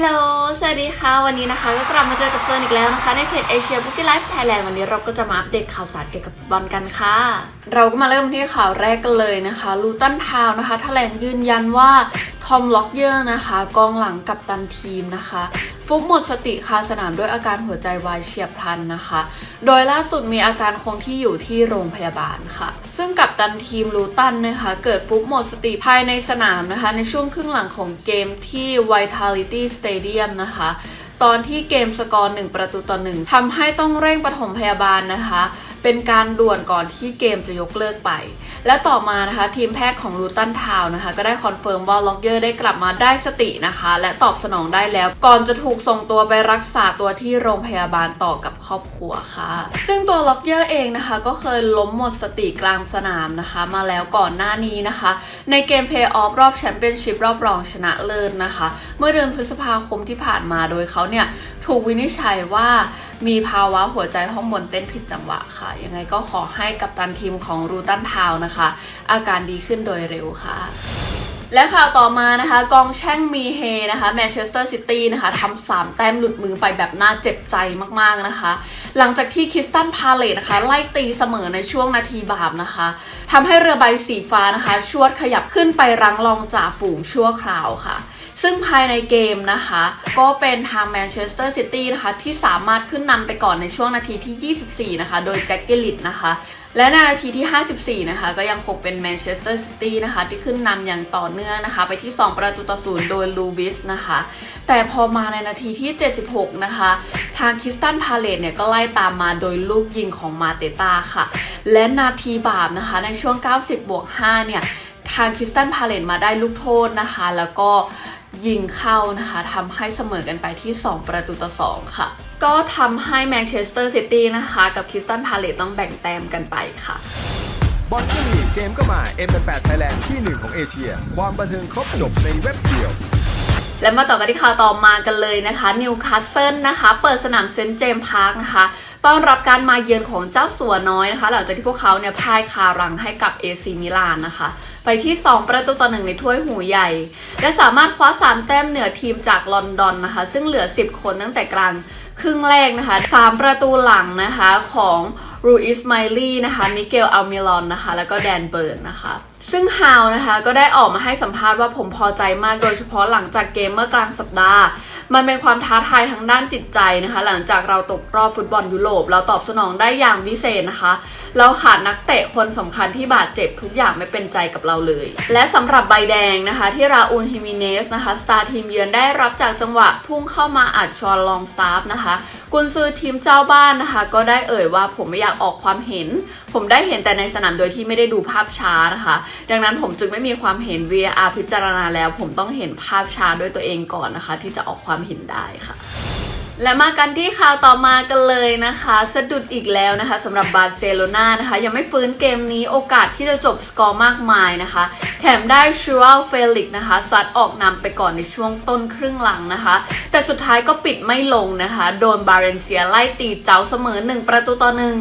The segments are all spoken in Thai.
ฮัลโหล สวัสดีค่ะ วันนี้นะคะ ก็กลับมาเจอกับเฟิร์นอีกแล้วนะคะ ในเพจ Asia Bookie Life Thailand วันนี้เราก็จะมาอัปเดตข่าวสารเกี่ยวกับฟุตบอลกันค่ะ เราก็มาเริ่มที่ข่าวแรกกันเลยนะคะลูตันทาวนะคะแถลงยืนยันว่าทอมล็อกเยอร์นะคะ กองหลังกับตันทีมนะคะ ฟุบหมดสติคาสนามด้วยอาการหัวใจวายเฉียบพลันนะคะ โดยล่าสุดมีอาการคงที่อยู่ที่โรงพยาบาลค่ะ ซึ่งกับตันทีมลูตันนะคะ เกิดฟุบหมดสติภายในสนามนะคะ ในช่วงครึ่งหลังของเกมที่ Vitality Stadium นะคะ ตอนที่เกมสกอร์หนึ่งประตูต่อหนึ่งทำให้ต้องเร่งปฐมพยาบาลนะคะ เป็นการด่วนก่อนที่เกมจะยกเลิกไป และต่อมานะคะ ทีมแพทย์ของลูตันทาวนะคะ ก็ได้คอนเฟิร์มว่าล็อกเยอร์ได้กลับมาได้สตินะคะ และตอบสนองได้แล้วก่อนจะถูกส่งตัวไปรักษาตัวที่โรงพยาบาลต่อกับครอบครัวค่ะ ซึ่งตัวล็อกเยอร์เองนะคะ ก็เคยล้มหมดสติกลางสนามนะคะ มาแล้วก่อนหน้านี้นะคะ ในเกมเพย์ออฟรอบแชมเปี้ยนชิพรอบรองชนะเลิศนะคะ เมื่อเดือนพฤษภาคมที่ผ่านมาโดยเขาเนี่ยถูกวินิจฉัยว่า มีภาวะหัวใจห้องบนเต้นผิดจังหวะค่ะ ยังไงก็ขอให้กัปตันทีมของรูตันทาวนะคะ อาการดีขึ้นโดยเร็วค่ะ และข่าวต่อมานะคะ กองแช่งมีเฮนะคะแมนเชสเตอร์ซิตี้นะคะทำสามแต้มหลุดมือไปแบบน่าเจ็บใจมากๆนะคะ หลังจากที่คริสตันพาเลตนะคะ ไล่ตีเสมอในช่วงนาทีบาปนะคะทำให้เรือใบสีฟ้านะคะ ชวดขยับขึ้นไปรังรองจ่าฝูงชั่วคราวค่ะ ซึ่งภายในเกมนะคะ ก็เป็นทางแมนเชสเตอร์ซิตี้นะคะ ที่สามารถขึ้นนำไปก่อนในช่วงนาทีที่ 24 นะคะ โดยแจ็คเกลิตนะคะและในนาทีที่ 54 นะคะ ก็ยังคงเป็นแมนเชสเตอร์ซิตี้นะคะ ที่ขึ้นนำอย่างต่อเนื่องนะคะ ไปที่ 2 ประตูต่อศูนย์โดยลูบิสนะคะ แต่พอมาในนาทีที่ 76 นะคะ ทางคิสตันพาเลตเนี่ย ก็ไล่ตามมาโดยลูกยิงของมาเตตาค่ะ และนาทีบาปนะคะ ในช่วง 90 บวก 5 เนี่ย ทางคิสตันพาเลตมาได้ลูกโทษนะคะ แล้วก็ ยิงเข้านะคะทำให้เสมอกันไปที่ 2 ประตูต่อ 2 ค่ะ ก็ทำให้แมนเชสเตอร์ซิตี้นะคะ กับคริสตันพาเลตต้องแบ่งแต้มกันไปค่ะบอลก็มีเกมก็มา M88 Thailand ที่หนึ่งของเอเชีย ความบันเทิงครบจบในเว็บเดียว และมาต่อกันที่ข่าวต่อมากันเลยนะคะนิวคาสเซิลนะคะ เปิดสนามเซนต์เจมส์พาร์คนะคะต้อนรับการมาเยือนของเจ้าสัวน้อยนะคะ หลังจากที่พวกเขาเนี่ยพ่ายคารังให้กับเอซีมิลานนะคะ ไปที่ 2 ประตูต่อหนึ่งในถ้วยหูใหญ่ และสามารถคว้า 3 แต้มเหนือทีมจากลอนดอนนะคะ ซึ่งเหลือ 10 คนตั้งแต่กลางครึ่งแรกนะคะ 3 ประตูหลังนะคะของรูอิสไมลี่นะคะมิเกลอัลมิลอนนะคะ แล้วก็แดนเบิร์นนะคะ ซึ่งฮาวนะคะก็ได้ออกมาให้สัมภาษณ์ว่าผมพอใจมากโดยเฉพาะหลังจากเกมเมื่อกลางสัปดาห์ มันเป็นความท้าทายทางด้านจิตใจนะคะ หลังจากเราตกรอบฟุตบอลยุโรป เราตอบสนองได้อย่างวิเศษนะคะ เราขาดนักเตะคนสำคัญที่บาดเจ็บทุกอย่างไม่เป็นใจกับเราเลย และสำหรับใบแดงนะคะ ที่ราอูลฮิมิเนสนะคะสตาร์ทีมเยือนได้รับจากจังหวะพุ่งเข้ามาอัดชอนลองสตาฟนะคะ กุนซือทีมเจ้าบ้านนะคะ ก็ได้เอ่ยว่าผมไม่อยากออกความเห็น ผมได้เห็นแต่ในสนามโดยที่ไม่ได้ดูภาพช้านะคะ ดังนั้นผมจึงไม่มีความเห็น VR พิจารณาแล้ว ผมต้องเห็นภาพช้าด้วยตัวเองก่อนนะคะ ที่จะออกความเห็นได้ค่ะ และมากันที่ข่าวต่อมากันเลยนะคะ สะดุดอีกแล้วนะคะสำหรับบาร์เซโลนานะคะ ยังไม่ฟื้นเกมนี้โอกาสที่จะจบสกอร์มากมายนะคะ แถมได้ชูอัลเฟลิกนะคะซัดออกนำไปก่อนในช่วงต้นครึ่งหลังนะคะ แต่สุดท้ายก็ปิดไม่ลงนะคะ โดนบาเรนเซียไล่ตีเจ้าเสมอ 1 ประตูต่อหนึ่ง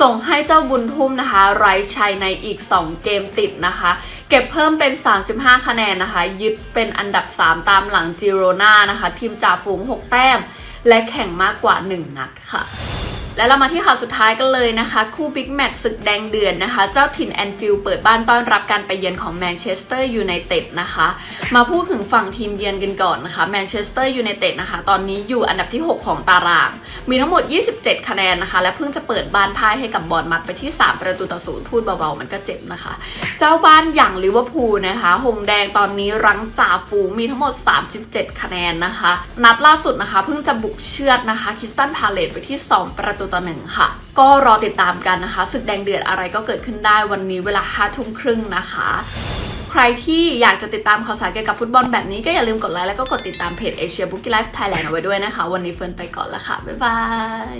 ส่งให้เจ้าบุญทุ่มนะคะ ไร้ชัยในอีก 2 เกมติดนะคะ เก็บเพิ่มเป็น 35 คะแนนนะคะ ยึดเป็นอันดับ 3 ตามหลังจิโรนานะคะ ทีมจ่าฝูง 6 แต้ม และแข่งมากกว่า 1 นัดค่ะ และเรามาที่ข่าวสุดท้ายกันเลยนะคะ คู่บิ๊กแมตช์ศึกแดงเดือนนะคะ เจ้าถิ่นแอนฟิลด์เปิดบ้านต้อนรับการไปเยือนของแมนเชสเตอร์ยูไนเต็ดนะคะ มาพูดถึงฝั่งทีมเยือนกันก่อนนะคะแมนเชสเตอร์ยูไนเต็ดนะคะตอนนี้อยู่อันดับที่ 6 ของตาราง มีทั้งหมด 27 คะแนนนะคะ และเพิ่งจะเปิดบ้านพ่ายให้กับบอลมัดไปที่ 3 ประตูต่อศูนย์พูดเบาๆ มันก็เจ็บนะคะ เจ้าบ้านอย่างลิเวอร์พูลนะคะหงแดงตอนนี้รั้งจ่าฝูงมีทั้งหมด 37 คะแนนนะคะ นัดล่าสุดนะคะเพิ่งจะบุกเชือดนะคะคริสตันพาเลตไปที่ 2 ประตูต่อหนึ่งค่ะ ก็รอติดตามกันนะคะศึกแดงเดือดอะไรก็เกิดขึ้นได้วันนี้เวลา5ทุ่มครึ่งนะคะ ใครที่อยากจะติดตามข่าวสารเกี่ยวกับฟุตบอลแบบนี้ก็อย่าลืมกดไลค์แล้วก็กดติดตามเพจ Asia Bookie Life Thailand เอาไว้ด้วยนะคะ วันนี้เฟิร์นไปก่อนละค่ะบ๊ายบาย